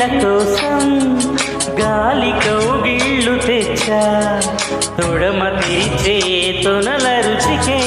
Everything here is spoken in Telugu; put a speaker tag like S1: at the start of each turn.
S1: నీళ్ళ కోసం గాలి కౌగిళ్ళు తెచ్చా తొడమ తెరిచే తొనల రుచికే